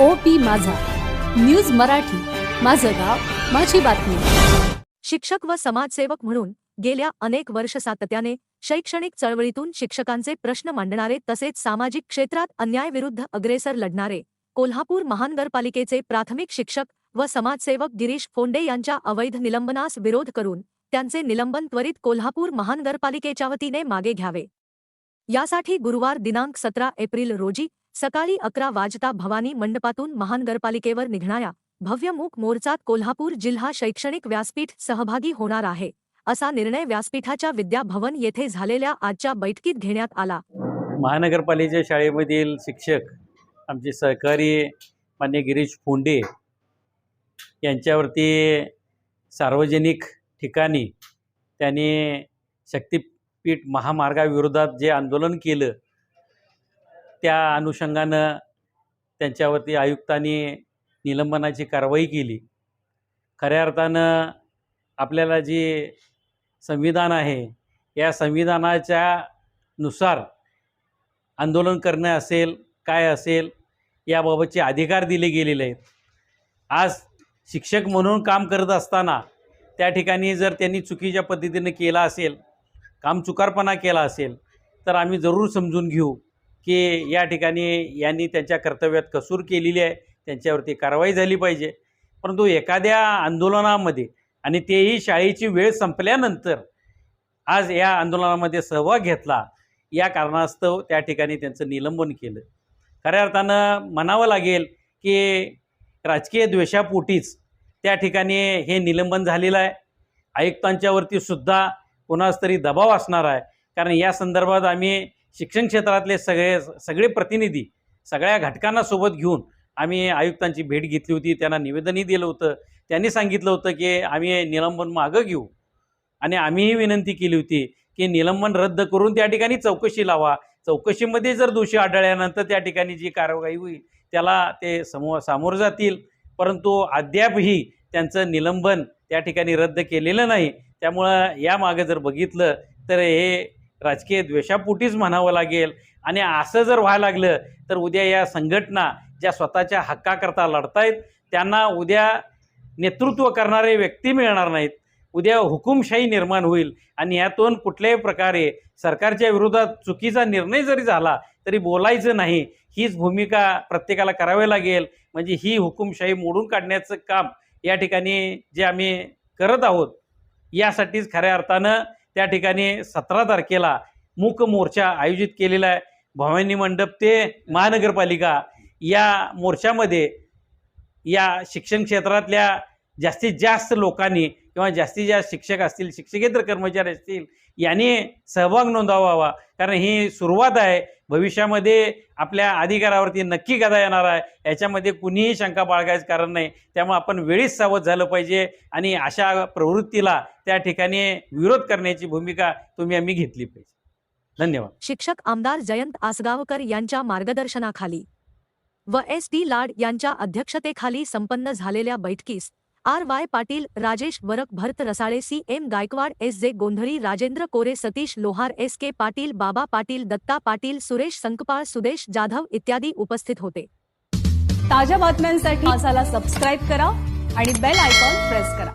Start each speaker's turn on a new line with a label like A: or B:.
A: O P माझा. News Marathi. माझं गाव माझी बातमी.
B: शिक्षक व समाजसेवक म्हणून गेल्या अनेक वर्ष सातत्याने शैक्षणिक चळवळीतून शिक्षकांचे प्रश्न मांडणारे तसेच सामाजिक क्षेत्रात अन्यायविरुद्ध अग्रेसर लढणारे कोल्हापूर महानगरपालिकेचे प्राथमिक शिक्षक व समाजसेवक गिरीश फोंडे यांच्या अवैध निलंबनास विरोध करून त्यांचे निलंबन त्वरित कोल्हापूर महानगरपालिकेच्या वतीने मागे घ्यावे. यासाठी गुरुवार दिनांक सतरा एप्रिल रोजी सकाळी अकरा वाजता भवानी मंडपातून महानगरपालिकेवर निघणाऱ्या भव्य मूक मोर्चात कोल्हापूर जिल्हा शैक्षणिक व्यासपीठ सहभागी होणार आहे असा निर्णय व्यासपीठाच्या विद्याभवन येथे झालेल्या आजच्या बैठकीत घेण्यात आला.
C: महानगरपालिकेच्या शाळेमधील शिक्षक आमचे सहकारी मान्य गिरीश फोंडे यांच्यावरती सार्वजनिक ठिकाणी त्यांनी शक्तिपीठ महामार्गाविरोधात जे आंदोलन केलं त्या अनुषंगानं त्यांच्यावरती आयुक्तांनी निलंबनाची कारवाई केली. खऱ्या अर्थानं आपल्याला जे संविधान आहे या संविधानाच्या नुसार आंदोलन करणं असेल काय असेल याबाबतचे अधिकार दिले गेलेले आहेत. आज शिक्षक म्हणून काम करत असताना त्या ठिकाणी जर त्यांनी चुकीच्या पद्धतीने केला असेल काम चुकारपणा केला असेल तर आम्ही जरूर समजून घेऊ. की या ठिकाणी यांनी त्यांच्या कर्तव्यात कसूर केलेली आहे त्यांच्यावरती कारवाई झाली पाहिजे. परंतु एखाद्या आंदोलनामध्ये आणि तेही शाळेची वेळ संपल्यानंतर आज या आंदोलनामध्ये सहभाग घेतला या कारणास्तव त्या ठिकाणी त्यांचं निलंबन केलं. खऱ्या अर्थानं म्हणावं लागेल की राजकीय द्वेषापोटीच त्या ठिकाणी हे निलंबन झालेलं आहे. आयुक्तांच्यावरती सुद्धा कोणाच तरी दबाव असणार आहे. कारण या संदर्भात आम्ही शिक्षण क्षेत्रातले सगळे सगळे प्रतिनिधी सगळ्या घटकांना सोबत घेऊन आम्ही आयुक्तांची भेट घेतली होती त्यांना निवेदनही दिलं होतं. त्यांनी सांगितलं होतं की आम्ही निलंबन मागं घेऊ. आणि आम्हीही विनंती केली होती की निलंबन रद्द करून त्या ठिकाणी चौकशी लावा. चौकशीमध्ये जर दोषी आढळल्यानंतर त्या ठिकाणी जी कारवाई होईल त्याला ते समोर सामोरं जातील. परंतु अद्यापही त्यांचं निलंबन त्या ठिकाणी रद्द केलेलं नाही. त्यामुळं यामागं जर बघितलं तर हे राजकीय द्वेषापोटीच म्हणावं लागेल. आणि असं जर व्हायला लागलं तर उद्या या संघटना ज्या स्वतःच्या हक्काकरता लढतायत त्यांना उद्या नेतृत्व करणारे व्यक्ती मिळणार नाहीत. उद्या हुकुमशाही निर्माण होईल. आणि यातून कुठल्याही प्रकारे सरकारच्या विरोधात चुकीचा निर्णय जरी झाला तरी बोलायचं नाही. हीच भूमिका प्रत्येकाला करावी लागेल. म्हणजे ही हुकुमशाही मोडून काढण्याचं काम या ठिकाणी जे आम्ही करत आहोत यासाठीच खऱ्या अर्थानं त्या ठिकाणी सतरा तारखेला मूक मोर्चा आयोजित केलेला आहे. भवानी मंडप ते महानगरपालिका या मोर्चामध्ये या शिक्षण क्षेत्रातल्या जास्तीत जास्त लोकांनी किंवा जास्तीत जास्त शिक्षक असतील शिक्षकेतर कर्मचारी असतील यांनी सहभाग नोंदवावा. कारण ही सुरुवात आहे भविष्यामध्ये आपल्या अधिकारावरती नक्की गदा येणार आहे. याच्यामध्ये कुणीही शंका बाळगायचं कारण नाही. त्यामुळे आपण वेळीच सावध झालं पाहिजे आणि अशा प्रवृत्तीला त्या ठिकाणी विरोध करण्याची भूमिका तुम्ही आम्ही घेतली पाहिजे. धन्यवाद.
B: शिक्षक आमदार जयंत आसगावकर यांच्या मार्गदर्शनाखाली व एस टी लाड यांच्या अध्यक्षतेखाली संपन्न झालेल्या बैठकीस R Y Patil Rajesh Varak Bharat Rasale C M Gaikwad S J Gondhali Rajendra Kore Satish Lohar S K Patil Baba Patil Datta Patil Suresh Sankpal Sudesh Jadhav इत्यादी उपस्थित होते.
A: ताज्या बातम्यांसाठी मासाला सबस्क्राईब करा आणि बेल आयकॉन प्रेस करा.